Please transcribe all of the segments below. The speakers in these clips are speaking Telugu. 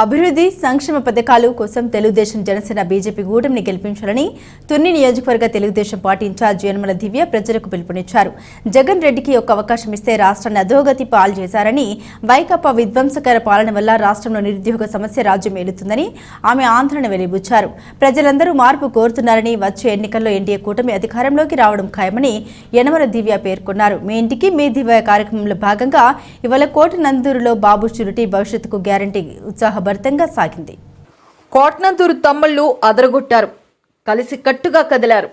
అభివృద్ధి సంక్షేమ పథకాలు కోసం తెలుగుదేశం జనసేన బీజేపీ కూటమిని గెలిపించాలని తుని నియోజకవర్గ తెలుగుదేశం పార్టీ ఇన్ఛార్జ్ యనమల దివ్య ప్రజలకు పిలుపునిచ్చారు. జగన్ రెడ్డికి ఒక అవకాశం ఇస్తే రాష్ట్రాన్ని అధోగతి పాలు చేశారని వైకాపా విధ్వంసకర పాలన వల్ల రాష్ట్రంలో నిరుద్యోగ సమస్య రాజ్యం ఏలుతుందని ఆమె ఆందోళన వెలిబుచ్చారు. ప్రజలందరూ మార్పు కోరుతున్నారని వచ్చే ఎన్నికల్లో ఎన్డీఏ కూటమి అధికారంలోకి రావడం ఖాయమని యనమల దివ్య పేర్కొన్నారు. మీ ఇంటికి మీ దివ్య కార్యక్రమంలో భాగంగా ఇవాళ కోట నందూరులో బాబు షూరిటీ భవిష్యత్తుకు గ్యారంటీ ఉత్సాహభరితంగా సాగింది. కోట్నందూరు తమ్ముళ్ళు అదరగొట్టారు. కలిసి కట్టుగా కదిలారు.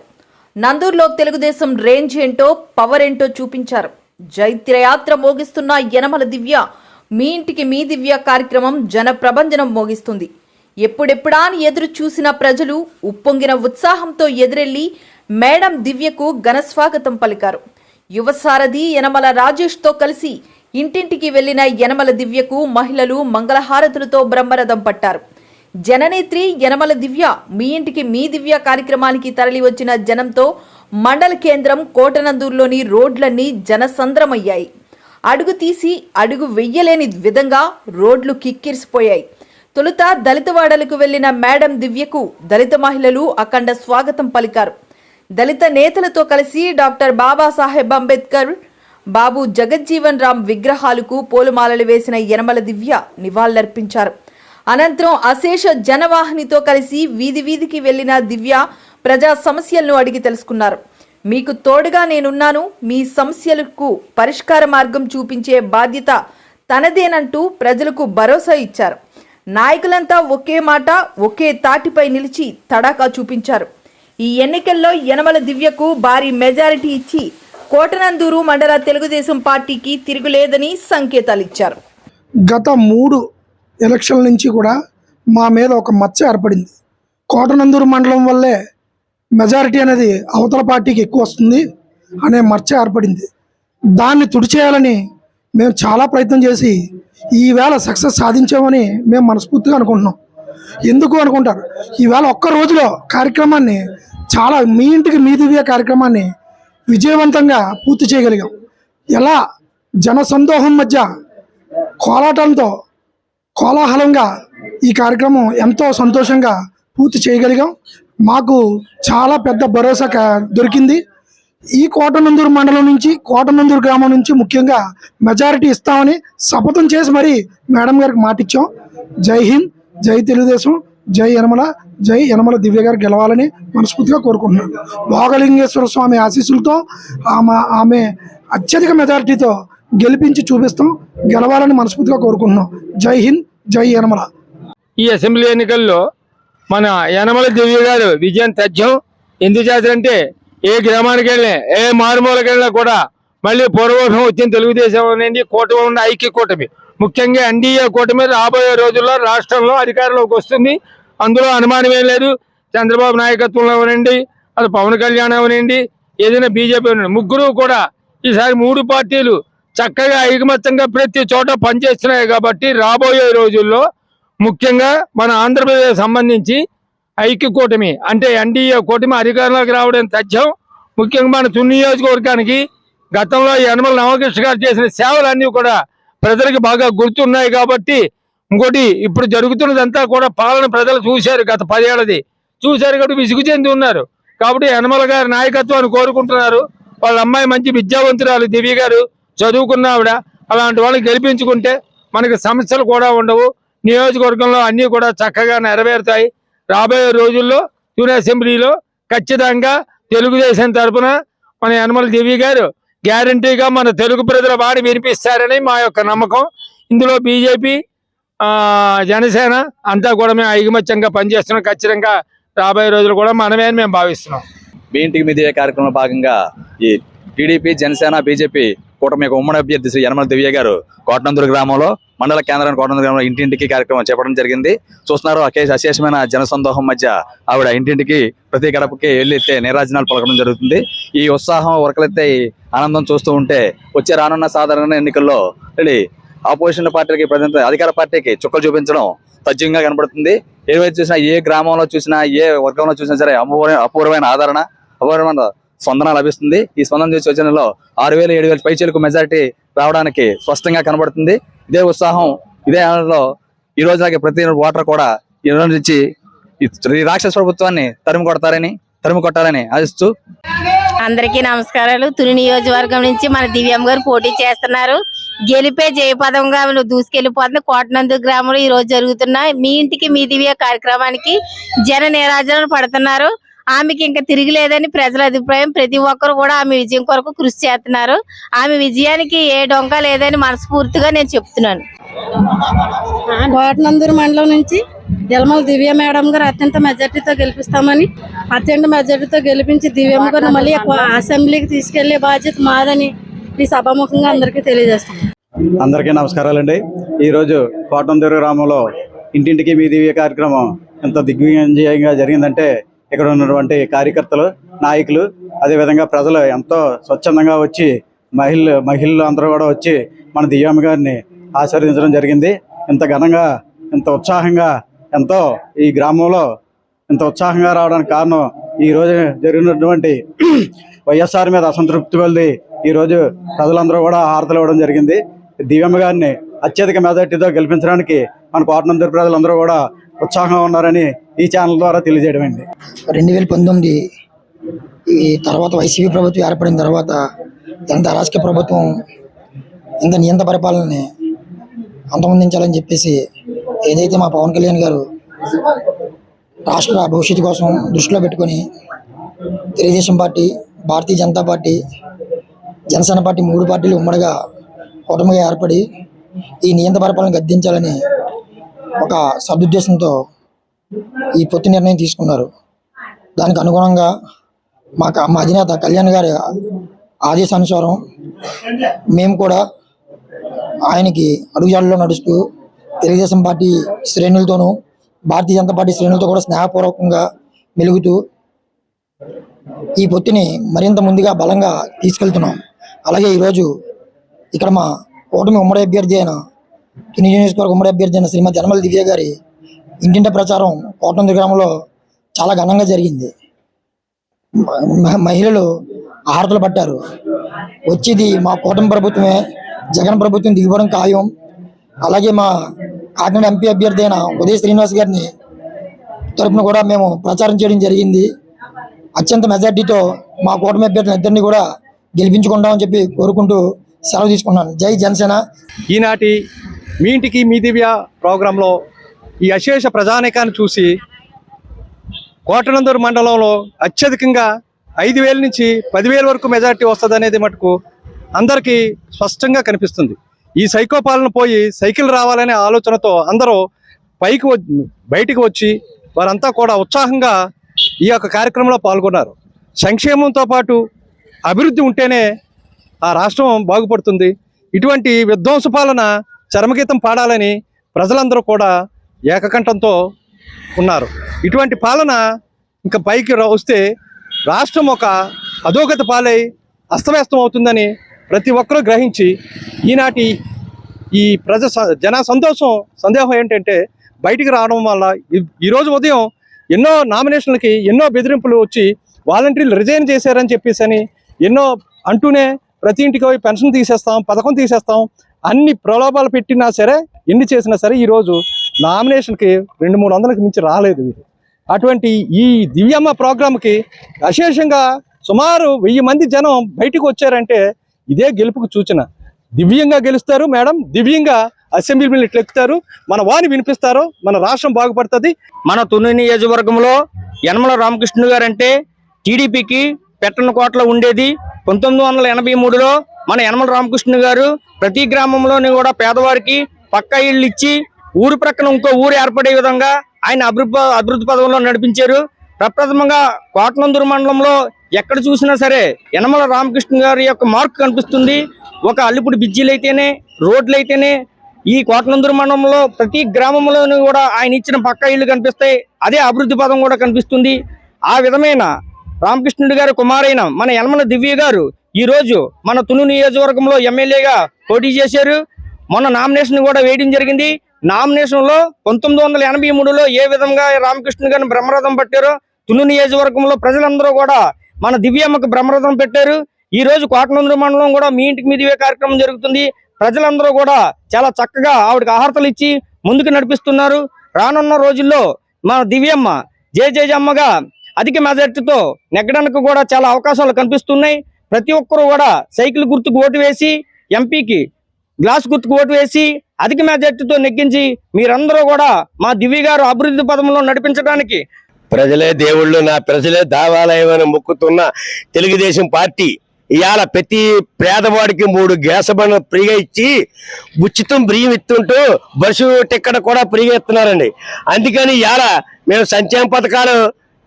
నందూరులో తెలుగుదేశం రేంజ్ ఏంటో పవర్ ఏంటో చూపించారు. జైత్రయాత్ర మోగిస్తున్న యనమల దివ్య మీ ఇంటికి మీ దివ్య కార్యక్రమం జనప్రబంజనం మోగిస్తుంది. ఎప్పుడెప్పుడా అని ఎదురు చూసిన ప్రజలు ఉప్పొంగిన ఉత్సాహంతో ఎదురెళ్ళి మేడం దివ్యకు ఘనస్వాగతం పలికారు. యువసారథి యనమల రాజేష్తో కలిసి ఇంటింటికి వెళ్ళిన యనమల దివ్యకు మహిళలు మంగళహారతులతో బ్రహ్మరథం పట్టారు. జననేత్రి యనమల దివ్య మీ ఇంటికి మీ దివ్య కార్యక్రమానికి తరలి వచ్చిన జనంతో మండల కేంద్రం కోటనందూరులోని రోడ్లన్నీ జనసంద్రమయ్యాయి. అడుగు తీసి అడుగు వెయ్యలేని విధంగా రోడ్లు కిక్కిరిసిపోయాయి. తొలుత దళితవాడలకు వెళ్ళిన మేడం దివ్యకు దళిత మహిళలు అఖండ స్వాగతం పలికారు. దళిత నేతలతో కలిసి డాక్టర్ బాబాసాహెబ్ అంబేద్కర్ బాబు జగజ్జీవన్ రామ్ విగ్రహాలకు పూలమాలలు వేసిన యనమల దివ్య నివాళులర్పించారు. అనంతరం అశేష జనవాహినితో కలిసి వీధి వీధికి వెళ్ళిన దివ్య ప్రజా సమస్యలను అడిగి తెలుసుకున్నారు. మీకు తోడుగా నేనున్నాను. మీ సమస్యలకు పరిష్కార మార్గం చూపించే బాధ్యత తనదేనంటూ ప్రజలకు భరోసా ఇచ్చారు. నాయకులంతా ఒకే మాట ఒకే తాటిపై నిలిచి తడాకా చూపించారు. ఈ ఎన్నికల్లో యనమల దివ్యకు భారీ మెజారిటీ ఇచ్చి కోటనందూరు మండల తెలుగుదేశం పార్టీకి తిరుగులేదని సంకేతాలిచ్చారు. గత మూడు ఎలక్షన్ల నుంచి కూడా మా మీద ఒక మచ్చ ఏర్పడింది. కోటనందూరు మండలం వల్లే మెజారిటీ అనేది అవతల పార్టీకి ఎక్కువ వస్తుంది అనే మచ్చ ఏర్పడింది. దాన్ని తుడిచేయాలని మేము చాలా ప్రయత్నం చేసి ఈవేళ సక్సెస్ సాధించామని మేము మనస్ఫూర్తిగా అనుకుంటున్నాం. ఎందుకు అనుకుంటారు? ఈవేళ ఒక్క రోజులో కార్యక్రమాన్ని చాలా మీ ఇంటికి మీ దివ్య కార్యక్రమాన్ని విజయవంతంగా పూర్తి చేయగలిగాం. ఎలా? జన సందోహం మధ్య కోలాటంతో కోలాహలంగా ఈ కార్యక్రమం ఎంతో సంతోషంగా పూర్తి చేయగలిగాం. మాకు చాలా పెద్ద భరోసా దొరికింది. ఈ కోటనందూరు మండలం నుంచి కోటనందూరు గ్రామం నుంచి ముఖ్యంగా మెజారిటీ ఇస్తామని శపథం చేసి మరి మేడం గారికి మాటిచ్చాం. జై హింద్ జై తెలుగుదేశం. జై యనమల జై యనమల దివ్య గారు గెలవాలని మనస్ఫూర్తిగా కోరుకుంటున్నాను. భోగలింగేశ్వర స్వామి ఆశీస్సులతో ఆమె ఆమె అత్యధిక మెజారిటీతో గెలిపించి చూపిస్తాం గెలవాలని మనస్ఫూర్తిగా కోరుకుంటున్నాం. జై హింద్ జై యనమల. ఈ అసెంబ్లీ ఎన్నికల్లో మన యనమల దివ్య గారు విజయం తథ్యం ఎందుకు చేశారంటే ఏ గ్రామానికి వెళ్ళినా ఏ మారుమూలకి వెళ్ళినా కూడా మళ్ళీ పూర్వభం వచ్చిన తెలుగుదేశం అనేది కూటమి ఉన్న ఐక్య కూటమి. ముఖ్యంగా ఎన్డీఏ కూటమి రాబోయే రోజుల్లో రాష్ట్రంలో అధికారంలోకి వస్తుంది. అందులో అనుమానం ఏం లేదు. చంద్రబాబు నాయకత్వంలో అవనండి అది పవన్ కళ్యాణ్ అవనండి ఏదైనా బీజేపీ అవనండి ముగ్గురు కూడా ఈసారి మూడు పార్టీలు చక్కగా ఐకమత్యంగా ప్రతి చోట పనిచేస్తున్నాయి కాబట్టి రాబోయే రోజుల్లో ముఖ్యంగా మన ఆంధ్రప్రదేశ్ సంబంధించి ఐక్య కూటమి అంటే ఎన్డీఏ కూటమి అధికారంలోకి రావడం తథ్యం. ముఖ్యంగా మన తుని నియోజకవర్గానికి గతంలో యనమల నవకృష్ణ గారు చేసిన సేవలన్నీ కూడా ప్రజలకు బాగా గుర్తున్నాయి కాబట్టి ఇంకోటి ఇప్పుడు జరుగుతున్నదంతా కూడా పాలన ప్రజలు చూశారు గత పదేళ్ళది. చూశారు కాబట్టి విసుగు చెంది ఉన్నారు. కాబట్టి యనమల గారి నాయకత్వాన్ని కోరుకుంటున్నారు. వాళ్ళ అమ్మాయి మంచి విద్యావంతురాలు దివ్య గారు చదువుకున్న ఆవిడ. అలాంటి వాళ్ళని గెలిపించుకుంటే మనకి సమస్యలు కూడా ఉండవు. నియోజకవర్గంలో అన్నీ కూడా చక్కగా నెరవేరుతాయి. రాబోయే రోజుల్లో యూని అసెంబ్లీలో ఖచ్చితంగా తెలుగుదేశం తరపున మన యనమల దివ్య గారు గ్యారంటీగా మన తెలుగు ప్రజల వాడి వినిపిస్తారని మా యొక్క నమ్మకం. ఇందులో బీజేపీ జనసేన అంతా కూడా మేము ఐకమత్యంగా పనిచేస్తున్నాం. ఖచ్చితంగా రాబోయే రోజులు కూడా మనమే అని మేము భావిస్తున్నాం. బీఎన్టీ ఇంటికి మీదే కార్యక్రమంలో భాగంగా ఈ టీడీపీ జనసేన బీజేపీ కూటమి యొక్క ఉమ్మడి అభ్యర్థి శ్రీ యనమల దివ్య గారు కోటనందూరు గ్రామంలో మండల కేంద్రాన్ని కోటనందూరు గ్రామంలో ఇంటింటికి కార్యక్రమం చేపట్టడం జరిగింది. చూస్తున్నారు అకేష్ అశేషమైన జనసందోహం మధ్య ఆవిడ ఇంటింటికి ప్రతి గడపకి వెళ్ళితే నీరాజనాలు పలకడం జరుగుతుంది. ఈ ఉత్సాహం ఉరకలెత్తే ఆనందం చూస్తూ ఉంటే వచ్చే రానున్న సాధారణ ఎన్నికల్లో వెళ్ళి ఆపోజిషన్ పార్టీకి ప్రజెంట్ అధికార పార్టీకి చుక్కలు చూపించడం తజ్జంగా కనబడుతుంది. ఏవైతే చూసినా ఏ గ్రామంలో చూసినా ఏ వర్గంలో చూసినా సరే అపూర్వ అపూర్వమైన ఆదరణ అపూర్వమైన స్పందన లభిస్తుంది. ఈ స్పందన చూసి వచ్చినలో ఆరు వేలు ఏడు వేల పైచీలకు మెజారిటీ రావడానికి స్పష్టంగా కనబడుతుంది. ఇదే ఉత్సాహం ఇదే ఆనందంలో ఈ రోజు నాకు ప్రతి ఓటర్ కూడా ఈ రోజు నుంచి ఈ రాక్షస ప్రభుత్వాన్ని తరిమి కొడతారని తరిమి కొట్టాలని ఆశిస్తూ అందరికీ నమస్కారాలు. తుని నియోజకవర్గం నుంచి మన దివ్యం గారు పోటీ చేస్తున్నారు. గెలిపే జయపదంగా ఆమెను దూసుకెళ్ళిపోతుంది కోటనందు గ్రామంలో ఈ రోజు జరుగుతున్న మీ ఇంటికి మీ దివ్య కార్యక్రమానికి జన నిరాజనలు పడుతున్నారు. ఆమెకి ఇంకా తిరిగిలేదని ప్రజల అభిప్రాయం. ప్రతి ఒక్కరు కూడా ఆమె విజయం కొరకు కృషి చేస్తున్నారు. ఆమె విజయానికి ఏ డొంక లేదని మనస్ఫూర్తిగా నేను చెప్తున్నాను. కోటనందూరు మండలం నుంచి యలమల దివ్య మేడం గారు అత్యంత మెజార్టీతో గెలిపిస్తామని అత్యంత మెజార్టీతో గెలిపించి దివ్యమ్మ గారు మళ్ళీ అసెంబ్లీకి తీసుకెళ్ళే బాధ్యత మాదని ఈ సభాముఖంగా అందరికీ తెలియజేస్తాం అందరికీ నమస్కారాలండి. ఈరోజు కోటందూరు గ్రామంలో ఇంటింటికి మీ దివ్య కార్యక్రమం ఎంత దిగ్విజయంగా జరిగిందంటే ఇక్కడ ఉన్నటువంటి కార్యకర్తలు నాయకులు అదేవిధంగా ప్రజలు ఎంతో స్వచ్ఛందంగా వచ్చి మహిళలు మహిళలు అందరూ కూడా వచ్చి మన దివ్యమ్మ గారిని ఆశీర్వదించడం జరిగింది. ఇంత ఘనంగా ఇంత ఉత్సాహంగా ఎంతో ఈ గ్రామంలో ఇంత ఉత్సాహంగా రావడానికి కారణం ఈ రోజు జరిగినటువంటి వైఎస్ఆర్ మీద అసంతృప్తి వల్లి ఈరోజు ప్రజలందరూ కూడా హారతలు ఇవ్వడం జరిగింది. దివ్యమ్మ గారిని అత్యధిక మెజార్టీతో గెలిపించడానికి మన కోటనందరి ప్రజలందరూ కూడా ఉత్సాహంగా ఉన్నారని ఈ ఛానల్ ద్వారా తెలియజేయడమైంది. రెండు వేల పంతొమ్మిది ఈ తర్వాత వైసీపీ ప్రభుత్వం ఏర్పడిన తర్వాత ఎంత రాజకీయ ప్రభుత్వం ఎంత నియంత పరిపాలనని అంతమొందించాలని చెప్పేసి ఏదైతే మా పవన్ కళ్యాణ్ గారు రాష్ట్ర భవిష్యత్తు కోసం దృష్టిలో పెట్టుకొని Telugu Desam party Bharatiya Janata party Janasena party మూడు పార్టీలు ఉమ్మడిగా కూటమిగా ఏర్పడి ఈ నియంత పరిపాలన గద్దించాలని ఒక సదుద్దేశంతో ఈ పొత్తు నిర్ణయం తీసుకున్నారు. దానికి అనుగుణంగా మా మా అధినేత కళ్యాణ్ గారి ఆదేశానుసారం మేము కూడా ఆయనకి అడుగుజాడలో నడుస్తూ తెలుగుదేశం పార్టీ శ్రేణులతోనూ భారతీయ జనతా పార్టీ శ్రేణులతో కూడా స్నేహపూర్వకంగా మెలుగుతూ ఈ పొత్తిని మరింత ముందుగా బలంగా తీసుకెళ్తున్నాం. అలాగే ఈరోజు ఇక్కడ మా కూటమి ఉమ్మడి అభ్యర్థి అయిన తుని నియోజకవర్గ ఉమ్మడి అభ్యర్థి అయిన శ్రీమతి యనమల దివ్య గారి ఇంటింట ప్రచారం కోటంది గ్రామంలో చాలా ఘనంగా జరిగింది. మహిళలు ఆహారతలు పట్టారు. వచ్చేది మా కూటమి ప్రభుత్వమే జగన్ ప్రభుత్వం దిగిపోవడం ఖాయం. అలాగే మా కాకినాడ ఎంపీ అభ్యర్థి అయిన ఉదయ శ్రీనివాస్ గారిని తరపున కూడా మేము ప్రచారం చేయడం జరిగింది. అత్యంత మెజార్టీతో మా కూటమి అభ్యర్థులు ఇద్దరిని కూడా గెలిపించుకుంటామని చెప్పి కోరుకుంటూ సెలవు తీసుకున్నాను జై జనసేన. ఈనాటి మీ ఇంటికి మీ దివ్య ప్రోగ్రాంలో ఈ అశేష ప్రజానేకాన్ని చూసి కోటనందూరు మండలంలో అత్యధికంగా ఐదు వేల నుంచి పదివేల వరకు మెజారిటీ వస్తుంది అనేది మటుకు అందరికీ స్పష్టంగా కనిపిస్తుంది. ఈ సైకో పాలన పోయి సైకిల్ రావాలనే ఆలోచనతో అందరూ పైకి వ- బయటికి వచ్చి వారంతా కూడా ఉత్సాహంగా ఈ యొక్క కార్యక్రమంలో పాల్గొన్నారు. సంక్షేమంతో పాటు అభివృద్ధి ఉంటేనే ఆ రాష్ట్రం బాగుపడుతుంది. ఇటువంటి విధ్వంస పాలన చరమగీతం పాడాలని ప్రజలందరూ కూడా ఏకకంఠంతో ఉన్నారు. ఇటువంటి పాలన ఇంకా పైకి రా- వస్తే రాష్ట్రం ఒక అధోగతి పాలై అస్తవ్యస్తం అవుతుందని ప్రతి ఒక్కరూ గ్రహించి ఈనాటి ఈ ప్రజ స- జన సంతోషం సందేహం ఏంటంటే బయటికి రావడం వల్ల ఈరోజు ఉదయం ఎన్నో నామినేషన్లకి ఎన్నో బెదిరింపులు వచ్చి వాలంటీర్లు రిజైన్ చేశారని చెప్పేసి అని ఎన్నో అంటూనే ప్రతి ఇంటికి పోయి పెన్షన్ తీసేస్తాం పథకం తీసేస్తాం అన్ని ప్రలోభాలు పెట్టినా సరే ఎన్ని చేసినా సరే ఈరోజు నామినేషన్కి రెండు మూడు వందలకి మించి రాలేదు అటువంటి ఈ దివ్యమ్మ ప్రోగ్రామ్కి అశేషంగా సుమారు వెయ్యి మంది జనం బయటికి వచ్చారంటే ఇదే గెలుపుకు సూచన. దివ్యంగా గెలుస్తారు మేడం దివ్యంగా అసెంబ్లీ ఇట్లా ఎక్కుతారు. మన వాణి వినిపిస్తారు మన రాష్ట్రం బాగుపడుతుంది. మన తుని నియోజకవర్గంలో యనమల రామకృష్ణ గారు అంటే టీడీపీకి పెట్టన కోటలో ఉండేది. పంతొమ్మిది వందల ఎనభై మూడులో మన యనమల రామకృష్ణ గారు ప్రతి గ్రామంలోని కూడా పేదవారికి పక్కా ఇళ్ళు ఇచ్చి ఊరు ప్రక్కన ఇంకో ఊరు ఏర్పడే విధంగా ఆయన అభివృద్ధి అభివృద్ధి పదంలో నడిపించారు. ప్రప్రథమంగా కోటనందూరు మండలంలో ఎక్కడ చూసినా సరే యనమల రామకృష్ణ గారి యొక్క మార్క్ కనిపిస్తుంది. ఒక అల్లిపుడి బిజ్జీలు అయితేనే రోడ్లు అయితేనే ఈ కోటనందూరు మండలంలో ప్రతి గ్రామంలోనూ కూడా ఆయన ఇచ్చిన పక్కా ఇళ్ళు కనిపిస్తాయి. అదే అభివృద్ధి పదం కూడా కనిపిస్తుంది. ఆ విధమైన రామకృష్ణుడు గారి కుమారైన మన యనమల దివ్య గారు ఈ రోజు మన తును నియోజకవర్గంలో ఎమ్మెల్యేగా పోటీ చేశారు. మొన్న నామినేషన్ కూడా వేయడం జరిగింది. నామినేషన్లో పంతొమ్మిది వందల ఎనభై మూడులో ఏ విధంగా రామకృష్ణ గారిని బ్రహ్మరథం పట్టారో తును నియోజకవర్గంలో ప్రజలందరూ కూడా మన దివ్యమ్మకు బ్రహ్మరథం పెట్టారు. ఈ రోజు కోటనందూరు మండలం కూడా మీ ఇంటికి మీదివే కార్యక్రమం జరుగుతుంది. ప్రజలందరూ కూడా చాలా చక్కగా ఆవిడకి ఆహార్తలు ఇచ్చి ముందుకు నడిపిస్తున్నారు. రానున్న రోజుల్లో మన దివ్యమ్మ జే జేజమ్మగా అధిక మెజార్టీతో నెగ్గడానికి కూడా చాలా అవకాశాలు కనిపిస్తున్నాయి. ప్రతి ఒక్కరూ కూడా సైకిల్ గుర్తుకు ఓటు వేసి ఎంపీకి గ్లాస్ గుర్తుకు ఓటు వేసి అధిక మెజార్టీతో నెగ్గించి మీరందరూ కూడా మా దివ్య గారు అభివృద్ధి పదంలో నడిపించడానికి ప్రజలే దేవుళ్ళు నా ప్రజలే దేవాలయం అని మొక్కుతున్న తెలుగుదేశం పార్టీ ఇవాళ ప్రతి పేదవాడికి మూడు గ్యాస్ బండ్లు ఫ్రీగా ఇచ్చి ఉచితం బియ్యం ఇస్తుంటూ బస్సు టిక్కెట్ కూడా ఫ్రీగా ఇస్తున్నారండి. అందుకని ఇవాళ మేము సంక్షేమ పథకాలు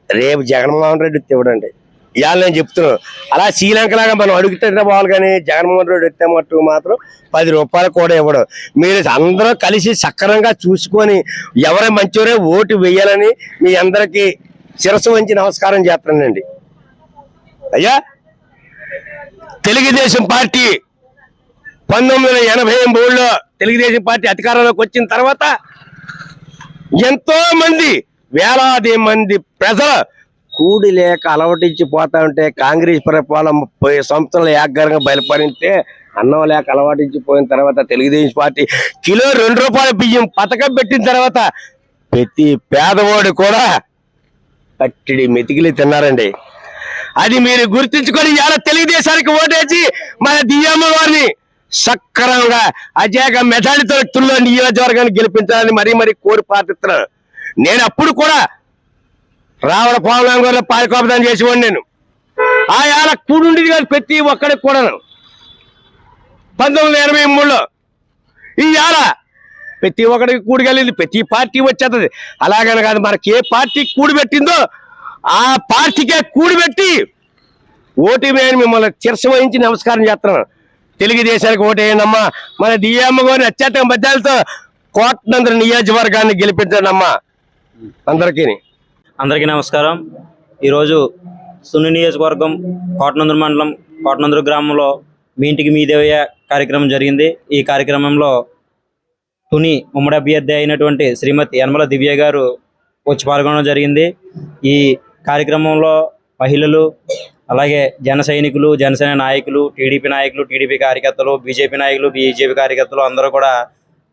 రేపు జగన్మోహన్ రెడ్డి ఇవ్వడండి ఇవాళ నేను చెప్తున్నాను అలా శ్రీలంక లాగా మనం అడుగుతుంటే పోవాలి కానీ జగన్మోహన్ రెడ్డి ఇస్తే మట్టు మాత్రం పది రూపాయలు కూడా ఇవ్వడం. మీరు అందరూ కలిసి సక్రమంగా చూసుకొని ఎవరే మంచివరే ఓటు వేయాలని మీ అందరికీ శిరస్సు వంచి నమస్కారం చేస్తానండి. అయ్యా? తెలుగుదేశం పార్టీ పంతొమ్మిది వందల ఎనభై మూడులో తెలుగుదేశం పార్టీ అధికారంలోకి వచ్చిన తర్వాత ఎంతో మంది వేలాది మంది ప్రజల కూడి లేక అలవటించిపోతా ఉంటే కాంగ్రెస్ పరిపాలన ముప్పై సంవత్సరాలు ఏకగరంగా బయలుపడితే అన్నం లేక అలవాటించి పోయిన తర్వాత తెలుగుదేశం పార్టీ కిలో రెండు రూపాయల బియ్యం పథకం పెట్టిన తర్వాత ప్రతి పేదవాడు కూడా పట్టిడి మెతికిలి తిన్నారండి. అది మీరు గుర్తుంచుకొని ఎలా తెలుగుదేశానికి ఓటేసి మన దియ్యమ్మ వారిని సక్రమంగా అజేక మెజారిటీతో తుల్లో నియోజకవర్గాన్ని గెలిపించాలని మరీ మరీ కోరి ప్రార్థిస్తున్నాను. నేను అప్పుడు కూడా రావణ పావులం గారు పాలకోపదానం చేసేవాడిని నేను. ఆ ఏళ్ళ కూడుండేది కాదు ప్రతి ఒక్కడికి కూడాను. పంతొమ్మిది వందల ఎనభై మూడులో ఈ ఏళ ప్రతి ఒక్కడికి కూడికెళ్ళింది ప్రతి పార్టీ వచ్చేస్తుంది అలాగని కాదు మనకి ఏ పార్టీ కూడిపెట్టిందో ఆ పార్టీకే కూడిపెట్టి ఓటీమే మిమ్మల్ని చిరస వహించి నమస్కారం చేస్తున్నాను. తెలుగుదేశానికి ఓటేయనమ్మా మన డిఎమ్మ గారిని అత్యంత మధ్యాలతో కోట్నందరి నియోజకవర్గాన్ని గెలిపించానమ్మా అందరికీ. అందరికీ నమస్కారం. ఈరోజు సున్ని నియోజకవర్గం కోటనందురు మండలం కోటనందురు గ్రామంలో మీ ఇంటికి మీ దేవయ్య కార్యక్రమం జరిగింది. ఈ కార్యక్రమంలో తుని ఉమ్మడి అభ్యర్థి అయినటువంటి శ్రీమతి యనమల దివ్య గారు వచ్చి పాల్గొనడం జరిగింది. ఈ కార్యక్రమంలో మహిళలు అలాగే జన సైనికులు జనసేన నాయకులు టీడీపీ నాయకులు టీడీపీ కార్యకర్తలు బీజేపీ నాయకులు బీజేపీ కార్యకర్తలు అందరూ కూడా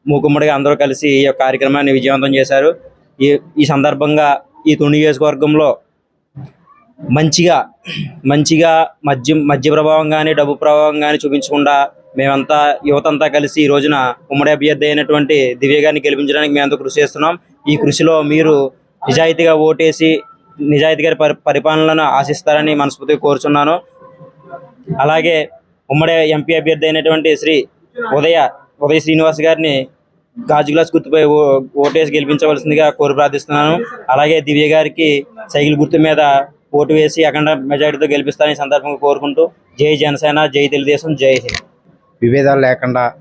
మూకుమ్మడిగా అందరూ కలిసి ఈ కార్యక్రమాన్ని విజయవంతం చేశారు. ఈ ఈ సందర్భంగా ఈ తుని నియోజకవర్గంలో మంచిగా మంచిగా మద్య మద్య ప్రభావం కానీ డబ్బు ప్రభావం కానీ చూపించకుండా మేమంతా యువతంతా కలిసి ఈ రోజున ఉమ్మడి అభ్యర్థి అయినటువంటి దివ్య గారిని గెలిపించడానికి మేమంతా కృషి చేస్తున్నాం. ఈ కృషిలో మీరు నిజాయితీగా ఓటేసి గారి పరి పరిపాలనను ఆశిస్తారని మనస్ఫూర్తిగా కోరుచున్నాను. అలాగే ఉమ్మడి ఎంపీ అభ్యర్థి అయినటువంటి శ్రీ ఉదయ ఉదయ శ్రీనివాస్ గారిని గాజు గ్లాస్ గుర్తుపై ఓ- ఓటేసి గెలిపించవలసిందిగా కోరి ప్రార్థిస్తున్నాను. అలాగే దివ్య గారికి సైకిల్ గుర్తు మీద ఓటు వేసి అఖండ మెజారిటీతో గెలిపిస్తారని సందర్భంగా కోరుకుంటూ జై జనసేన జై తెలుగుదేశం జై హింద్. విభేదాలు లేకుండా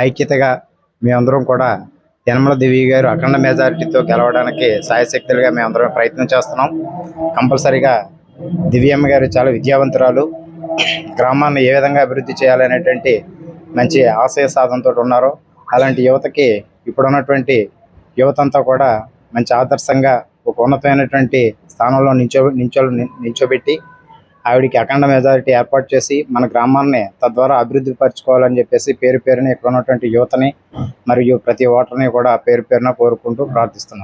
ఐక్యతగా మేమందరం కూడా యనమల దివ్య గారు అఖండ మెజారిటీతో గెలవడానికి సాయశక్తులుగా మేమందరం ప్రయత్నం చేస్తున్నాం. కంపల్సరీగా దివ్యమ్మ గారు చాలా విద్యావంతురాలు. గ్రామాన్ని ఏ విధంగా అభివృద్ధి చేయాలనేటువంటి మంచి ఆశయ సాధనతో ఉన్నారు. అలాంటి యువతకి ఇప్పుడున్నటువంటి యువతంతా కూడా మంచి ఆదర్శంగా ఒక ఉన్నతమైనటువంటి స్థానంలో నించో నించో నించోబెట్టి ఆవిడికి అఖండ మెజారిటీ ఏర్పాటు చేసి మన గ్రామాన్ని తద్వారా అభివృద్ధి పరచుకోవాలని చెప్పేసి పేరు పేరున ఇక్కడ ఉన్నటువంటి యువతని మరియు ప్రతి ఓటర్ని కూడా పేరు పేరున కోరుకుంటూ ప్రార్థిస్తున్నాను